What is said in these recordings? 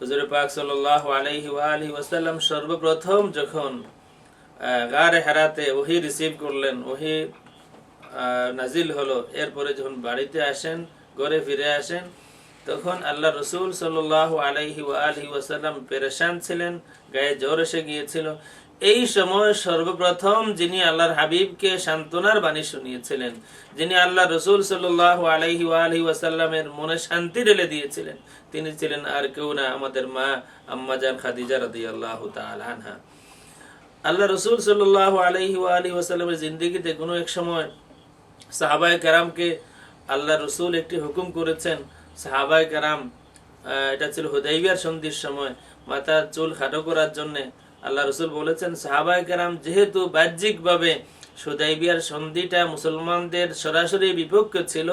হুজুর পাক সাল্লাহ আলহি আলহি আলিহি সর্বপ্রথম যখন গারে হেরাতে ওহি রিসিভ করলেন, ওহি নাজিল হলো, এরপরে যখন বাড়িতে আসেন, ঘরে ফিরে আসেন, তখন আল্লাহ রসুল সাল্লাহ আলাইহি ওয়া আলহি ওয়াসাল্লাম পেরেশান ছিলেন, গায়ে জ্বর এসে গিয়েছিল। এই সময় সর্বপ্রথম যিনি আল্লাহর হাবিবকে সান্ত্বনার বাণী শুনিয়েছিলেন, যিনি আল্লাহ রসুল সাল্লাহ আলহি ওয়াসাল্লামের মনে শান্তি ঢেলে দিয়েছিলেন, তিনি ছিলেন আর কেউ না আমাদের মা আম্মাজান খাদিজা রাদি আল্লাহ আনহা। আল্লাহ রসুল সাল্লাহ আলাইহি ওয়া আলহি ওয়াসাল্লামের জিন্দিগিতে কোনো এক সময় সাহাবায় কারামকে আল্লাহ রসুল একটি হুকুম করেছেন, সাহাবায় কারাম এটা ছিল হুদাইবিয়ার সন্ধির সময়, মাথার চুল খাটো করার জন্য আল্লাহ রসুল বলেছেন সাহাবায় কারাম যেহেতু বাহ্যিকভাবে সুদাইবিয়ার সন্ধিটা মুসলমানদের সরাসরি বিপক্ষ ছিল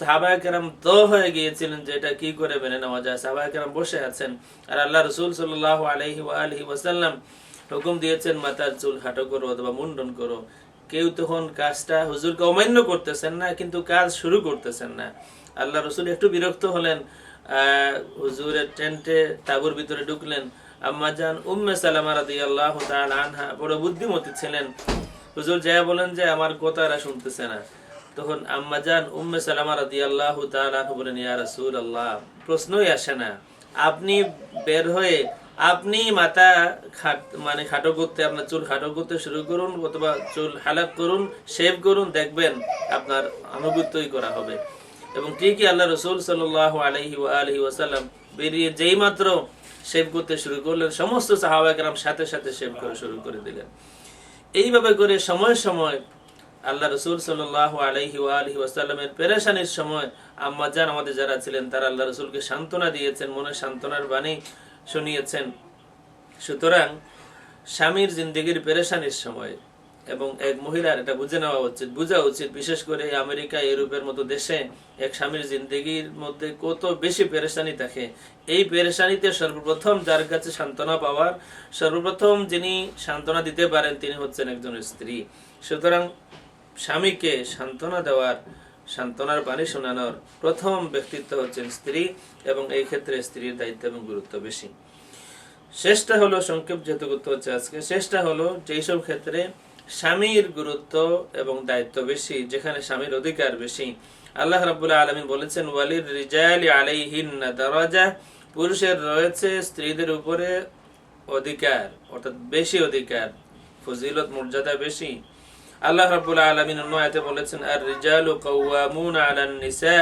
সাহাবায় কেরাম তো হয়ে গিয়েছিলেন যে এটা কি করে মেনে নেওয়া যায়। সাহাবায় বসে আছেন আর আল্লাহ রসুল সাল্লাহ আলহি আলহি ওয়াসাল্লাম হুকুম দিয়েছেন মাথার চুল খাটো করো অথবা মুন্ডন করো। কেউ তখন কাজটা হুজুরকে অমান্য করতেছেন না কিন্তু কাজ শুরু করতেছেন না। আল্লাহ রসুল একটু বিরক্ত হলেন আহ, হুজুরের টেন্টে তাবুর ভিতরে ঢুকলেন আম্মাজান উম্মে সালামা রাদি আল্লাহ আনহা, বড় বুদ্ধিমতী ছিলেন। হুজুর যা বলেন যে, আমার কথা এরা শুনতেছে না। তখন আম্মাজান উম্মে সালামা রাদি আল্লাহ বলেন, ইয়া রাসূল আল্লাহ প্রশ্নই আসে না। আপনি বের হয়ে, আপনি মাথা খাট মানে খাটো করতে, আপনার চুল খাটো করতে শুরু করুন, অথবা চুল হালাক করুন, শেভ করুন, দেখবেন আপনার আনুগত্যই করা হবে। এবং ঠিকই আল্লাহ রসুল সাল্লাহ আলহি আলহি ওয়াসাল্লাম বেরিয়ে যেই মাত্র শেভ করতে শুরু করলেন, সমস্ত সাহাবাহাম সাথে সাথে শেভ করা শুরু করে দিলেন। এইভাবে করে সময় সময় আল্লাহ রসুল সাল্লাহ পেরেশানির সময় আম্মা আম্মাজান আমাদের যারা ছিলেন, তারা আল্লাহ রসুলকে সান্ত্বনা দিয়েছেন, মনে সান্ত্বনার বাণী শুনিয়েছেন। সুতরাং স্বামীর জিন্দগির পেরেশানির সময় এবং এক মহিলার এটা বুঝে নেওয়া উচিত। বোঝা উচিত, বিশেষ করে আমেরিকা, ইউরোপের মতো দেশে এক স্বামীর জিন্দগির মধ্যে কত বেশি পেরেশানি থাকে। এই পেরেশানিতে সর্বপ্রথম যার কাছে সান্ত্বনা পাওয়ার, সর্বপ্রথম যিনি সান্ত্বনা দিতে পারেন তিনি হচ্ছেন একজন স্ত্রী। সুতরাং স্বামীকে সান্ত্বনা দেওয়ার, সান্ত্বনার বাণী শোনানোর প্রথম ব্যক্তিত্ব হচ্ছেন স্ত্রী এবং এই ক্ষেত্রে স্ত্রীর দায়িত্ব এবং গুরুত্ব বেশি। শেষটা হলো সংক্ষেপ যেহেতু গুরুত্ব হচ্ছে আজকে, শেষটা হলো যেই সব ক্ষেত্রে স্বামীর গুরুত্ব এবং দায়িত্ব বেশি, যেখানে স্বামীর অধিকার বেশি। আল্লাহ রাবুল্লাহ আলমিন বলেছেন, ওয়ালির রিজালি আলাইহিন দরজা। পুরুষের রয়েছে স্ত্রীদের উপরে অধিকার, অর্থাৎ বেশি অধিকার, ফজিলত, মর্যাদা বেশি। আল্লাহ রাব্বুল আলমিন অন্য আয়াতে বলেছেন আর রিজালু কাওয়ামুন আলান নিসা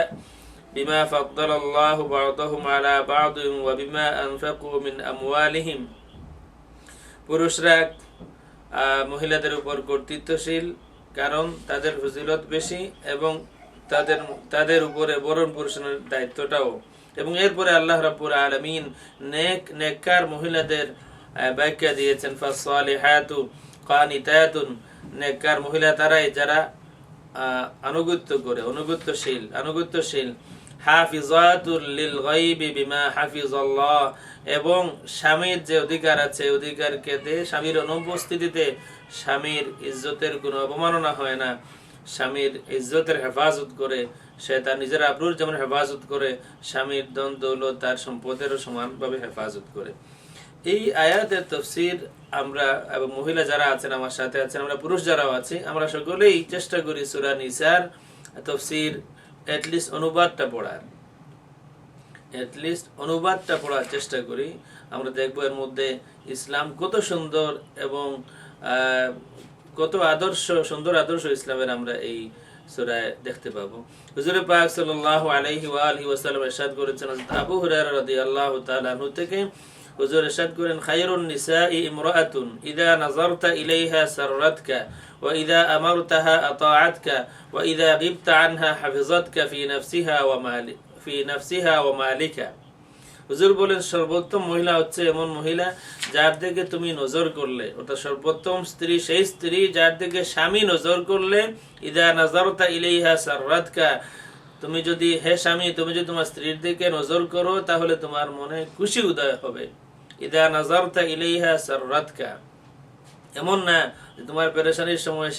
বিমা ফাদ্দালাল্লাহু বা'দাহুম আলা বা'দ ওয়া বিমা আনফাকু মিন আমওয়ালিহিম। পুরুষরা মহিলাদের উপর কর্তৃত্বশীল, কারণ তাদের ফজিলত বেশি এবং তাদের তাদের উপরে বরণ পোষণের দায়িত্বটাও। এবং এরপরে আল্লাহ রাব্বুল আলামিন নেক, নেককার মহিলাদের ব্যাখ্যা দিয়েছেন, ফাসসালিহাতু কানিতাতুন। নেককার মহিলা তারাই যারা আনুগত্য করে অনুগত্যশীল আনুগত্যশীল বিমা এবং স্বামীর যে অধিকার আছে, অধিকারকে দিয়ে স্বামীর অনুপস্থিতিতে স্বামীর ইজ্জতের কোনো অবমাননা হয় না। স্বামীর ইজ্জতের হেফাজত করে, সে তার নিজের আবরুর যেমন হেফাজত করে, স্বামীর দন দৌলত তার সম্পদেরও সমানভাবে হেফাজত করে। এই আয়াতের তফসির আমরা এবং মহিলা যারা আছেন আমার সাথে আছেন, আমরা পুরুষ যারাও আছি, আমরা সকলেই চেষ্টা করি সুরা নিসার তফসির অ্যাটলিস্ট অনুবাদটা পড়ার। অ্যাটলিস্ট অনুবাদটা পড়ার চেষ্টা করি। আমরা দেখব এর মধ্যে ইসলাম কত সুন্দর এবং কত আদর্শ, সুন্দর আদর্শ ইসলামের আমরা এই সূরায় দেখতে পাবো। হুজুর পাক সাল্লাল্লাহু আলাইহি ওয়া আলিহি করেছেন আবু থেকে হুজুর ইরশাদ করেন, খায়রুন নিসাই ইমরাআতুন ইযা নাযারতা ইলাইহা সাররাতকা, ওয়া ইযা গিবতা আনহা হাফিজাতকা ফি নাফসিহা ওয়া মালি, ফি নাফসিহা ওয়া মালিকা। হুজুর বলেন, সর্বোত্তম মহিলা হচ্ছে এমন মহিলা যার দিকে তুমি নজর করলে অর্থাৎ সর্বোত্তম স্ত্রী, সেই স্ত্রী যার দিকে স্বামী নজর করলে, ইদা নাজারতা ইলাইহা সাররাতকা, তুমি যদি, হে স্বামী, তুমি যদি তোমার স্ত্রীর দিকে নজর করো, তাহলে তোমার মনে খুশি উদয় হবে। ইদা সাররাতকা। এমন না যে তোমার পেরেশানির সময়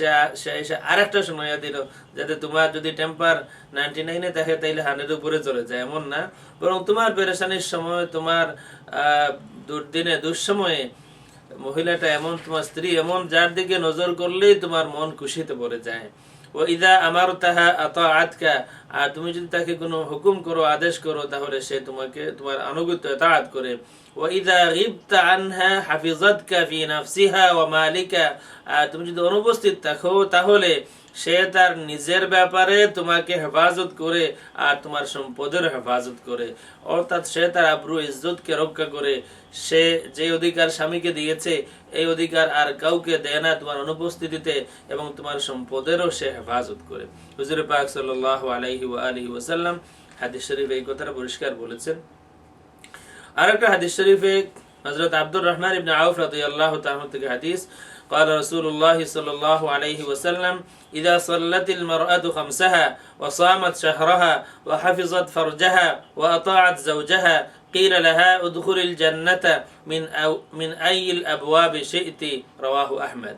সে এসে আরেকটা দিল, যাতে তোমার যদি টেম্পার নাইনটি নাইনে থাকে তাইলে হান্ড্রেড উপরে চলে যায়। এমন না, বরং তোমার পেরেশানির সময়, তোমার দুর্দিনে দুঃসময়ে মহিলাটা এমন, তোমার স্ত্রী এমন, যার দিকে নজর করলেই তোমার মন খুশিতে পড়ে যায়। ও ইদা আমার তাহা আত আতকা আর তুমি যদি তাকে কোনো হুকুম করো, আদেশ করো, তাহলে সে তোমাকে, তোমার আনুগত্য তাআত করে। ও ইদা গিবতা আনহা হাফিজাতকা ফি নাফসিহা ওয়া মালিকা আর তুমি যদি অনুপস্থিত থাকো, তাহলে সে তার নিজের ব্যাপারে তোমাকে হেফাজত করে আর তোমার সম্পদের হেফাজত করে। অর্থাৎ সে তার আব্রু ইজ্জতকে রক্ষা করে। সে যে অধিকার স্বামীকে দিয়েছে, এই অধিকার আর কাউকে দেয় না তোমার অনুপস্থিতিতে এবং তোমার সম্পদেরও সে হেফাজত করে। হুজুর পাক সাল্লাহ আলাইহি ওয়া আলিহি ওয়াসাল্লাম হাদিস শরীফ এই কথাটা পরিষ্কার বলেছেন। আর একটা হাদিস শরীফে হযরত আব্দুর রহমান ইবনে আউফ রাদিয়াল্লাহু তাআলা থেকে হাদিস قال رسول الله صلى الله عليه وسلم إذا صلت المرأة خمسها وصامت شهرها وحفظت فرجها وأطاعت زوجها قيل لها ادخل الجنة من أو من أي الأبواب شئت رواه أحمد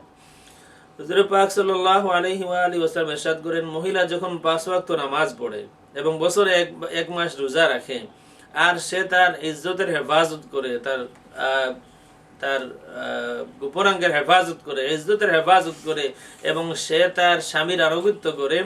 হুজুর পাক সাল্লাল্লাহু আলাইহি ওয়া আলিহি ওয়াসাল্লাম ইরশাদ করেন মহিলা যখন পাঁচ ওয়াক্ত নামাজ পড়ে এবং বছরে এক এক মাস রোজা রাখে আর সে তার ইজ্জতের হেফাজত করে তার আহ, তার আহ, গোপনাঙ্গের হেফাজত করে ইজ্জতের হেফাজত করে এবং সে তার স্বামীর আনুগত্য করে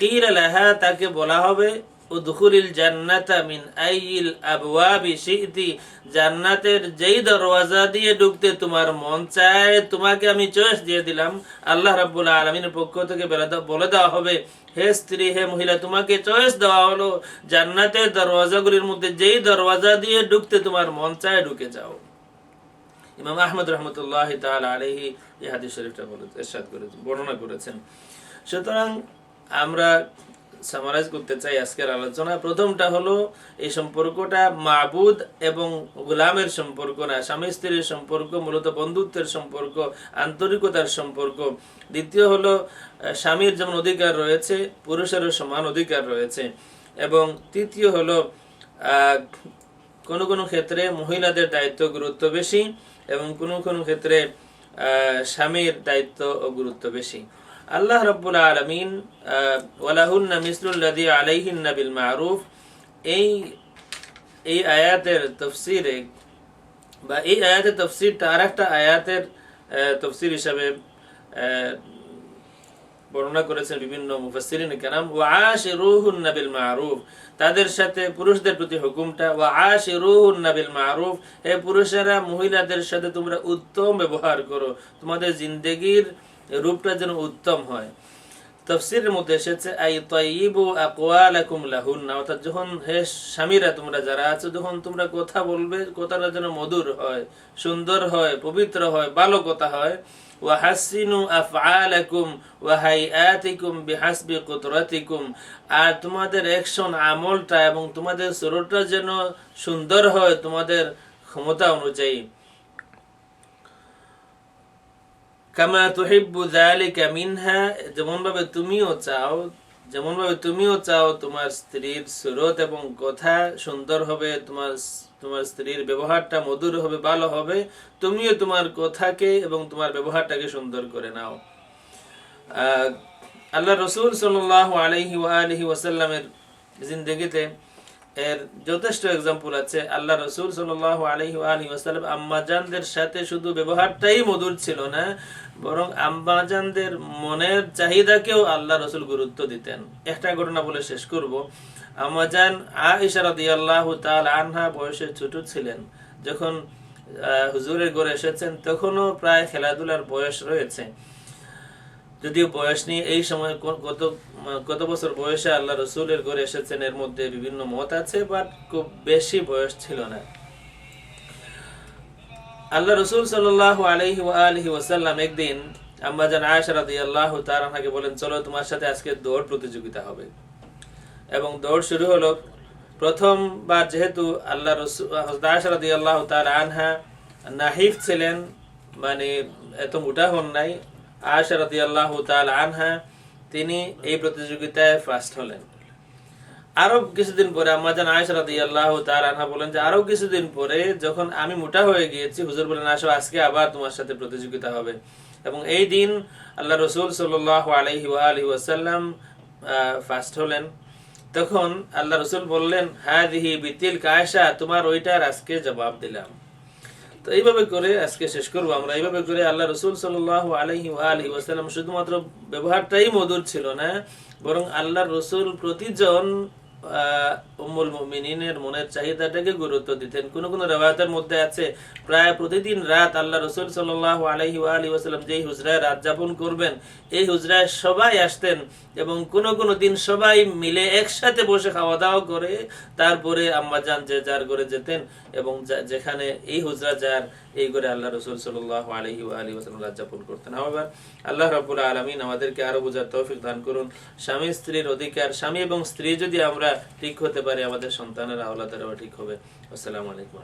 কির লাহা তাকে বলা হবে উদখুলিল জান্নাতা মিন আইয়িল আবওয়াবি শি'তি জান্নাতের যেই দরওয়াজা দিয়ে ঢুকতে তোমার মন চায় তোমাকে আমি চয়েস দিয়ে দিলাম। আল্লাহ রাব্বুল আলামিনের পক্ষ থেকে বলে দেওয়া হবে হে স্ত্রী হে মহিলা তোমাকে চয়েস দেওয়া হলো জান্নাতের দরওয়াজাগুলির মধ্যে যেই দরওয়াজা দিয়ে ঢুকতে তোমার মন চায় ঢুকে যাও। ইমাম আহমদ রহমতুল্লাহ তাআলা আলাইহি এই হাদিস শরীফটা বলে ইরশাদ করেছেন, বর্ণনা করেছেন। সুতরাং আমরা সামারাইজ করতে চাই আজকের আলোচনা প্রথমটা হলো, এই সম্পর্কটা মাবুদ এবং গোলামের সম্পর্ক না, স্বামী স্ত্রীর সম্পর্ক, মূলত বন্ধুত্বের সম্পর্ক, আন্তরিকতার সম্পর্ক। দ্বিতীয় হলো, স্বামীর যেমন অধিকার রয়েছে, পুরুষেরও সমান অধিকার রয়েছে। এবং তৃতীয় হলো কোনো কোনো ক্ষেত্রে মহিলাদের দায়িত্ব গুরুত্ব বেশি। এবং কোনো কোনো ক্ষেত্রে স্বামীর দায়িত্ব ও গুরুত্ব বেশি। আল্লাহ রব্বুল আলমিন ওয়ালাহুন্না মিসলুল্লাদি আলাইহিন্না বিল মারুফ, এই এই আয়াতের তফসিরে বা এই আয়াতের তফসিরটা আর একটা আয়াতের তফসির হিসাবে বর্ণনা করেছেন বিভিন্ন মুফাসসিরিন কেরাম, ওয়া আশিরুহুন্না বিল মারুফ তাদের সাথে পুরুষদের প্রতি হুকুমটা, ওয়া আশিরুহুন্না বিল মারুফ হে পুরুষেরা মহিলাদের সাথে তোমরা উত্তম ব্যবহার করো, তোমাদের জিন্দেগির রূপটা যেন উত্তম হয়। তফসিরের মধ্যে এসেছে, আই তাইয়িবু আকওয়ালাকুম লাহুন্না অর্থাৎ যখন হে স্বামীরা তোমরা যারা আছো যখন তোমরা কথা বলবে, কথাটা যেন মধুর হয়, সুন্দর হয়, পবিত্র হয়, ভালো কথা হয়। ওয়াহাসিনু আফআলাকুম ওয়া হাইআতিকুম বিহাসবি আর তোমাদের অ্যাকশন আমলটা এবং তোমাদের সুরটা যেন সুন্দর হয় তোমাদের ক্ষমতা অনুযায়ী। কামা তুহিব্বু যালিকা মিনহা যেমন ভাবে তুমিও চাও যেমন ভাবে তুমিও চাও তোমার স্ত্রীর সুরত এবং কথা সুন্দর হবে, তোমার তোমার স্ত্রীর ব্যবহারটা মধুর হবে, ভালো হবে, তুমিও তোমার কথাকে এবং তোমার ব্যবহারটাকে সুন্দর করে নাও। আল্লাহ রসুল সাল্লাহ আলহি আলহি ওয়াসাল্লামের জিন্দগিতে এর যথেষ্ট এক্সাম্পল আছে। আল্লাহ রসুল সাল্লাহ আলহি আলহি ওয়াসাল্লাম আম্মাজানদের সাথে শুধু ব্যবহারটাই মধুর ছিল না, বরং আম্মাজানদের মনের চাহিদাকেও আল্লাহ রসুল গুরুত্ব দিতেন। একটা ঘটনা বলে শেষ করব। আম্মাজান আয়েশা রাদিয়াল্লাহু তাআলা আনহা বয়সে ছোট ছিলেন। যখন হুজুরের ঘরে এসেছেন, তখনও প্রায় খেলাধুলার বয়স রয়েছে। যদিও বয়স নিয়ে এই সময় বছর বয়সে আল্লাহ রসুলের ঘরে এসেছেন, এর মধ্যে বিভিন্ন মত আছে, বাট খুব বেশি বয়স ছিল না। আল্লাহ রসুল সাল্লাহ আলহি আলহি ওয়াসাল্লাম একদিন আম্মাজান আয়েশা রাদিয়াল্লাহু তাআলা আনহাকে বলেন, চলো তোমার সাথে আজকে দৌড় প্রতিযোগিতা হবে। এবং দৌড় শুরু হলো। প্রথমবার যেহেতু আল্লাহ রসুল রাদিয়াল্লাহু তাআলা আনহা নাহিফ ছিলেন মানে এত মোটা হন নাই, আয়েশা রাদিয়াল্লাহু তাআলা আনহা তিনি এই প্রতিযোগিতায় ফার্স্ট হলেন। আরও কিছুদিন পরে আম্মাজান আয়েশা রাদিয়াল্লাহু তাআলা আনহা বলেন যে, আরও কিছুদিন পরে যখন আমি মোটা হয়ে গিয়েছি, হুজুর বলেন, আসো, আজকে আবার তোমার সাথে প্রতিযোগিতা হবে। এবং এই দিন আল্লাহ রসুল আলাইহি ওয়া আলিহি ওয়াসাল্লাম ফাস্ট হলেন। তখন আল্লাহ রসুল বললেন হ্যাঁ দিহি বিতিল কায়সা তোমার ওইটার আজকে জবাব দিলাম। তো এইভাবে করে আজকে শেষ করব আমরা। এইভাবে করে আল্লাহ রসুল সাল আলহি ওয়াসাল্লাম শুধুমাত্র ব্যবহারটাই মধুর ছিল না, বরং আল্লাহ রসুল প্রতিজন উম্মুল মুমিনিনের মনের চাহিদাটাকে গুরুত্ব দিতেন। কোন কোন মধ্যে আছে, প্রায় প্রতিদিন রাত আল্লাহ রসুল সাল্লাহ আলহি আলী ওয়াসাল্লাম যেই হুজরায় রাত যাপন করবেন, এই হুজরায় সবাই আসতেন এবং কোন দিন সবাই মিলে একসাথে বসে খাওয়া দাওয়া করে তারপরে আম্মা যান যে যার ঘরে যেতেন এবং যেখানে এই হুজরা যার, এই করে আল্লাহ রসুল সাল্লাহ আলহি আলী ওসালাম রাত যাপন করতেন। আবার আল্লাহ রাবুল আলমিন আমাদেরকে আরও বোঝার তৌফিক দান করুন। স্বামী, স্ত্রীর অধিকার, স্বামী এবং স্ত্রী যদি আমরা ঠিক হতে পারি আমাদের সন্তানের আওলাদেরাও ঠিক হবে। আসসালামু আলাইকুম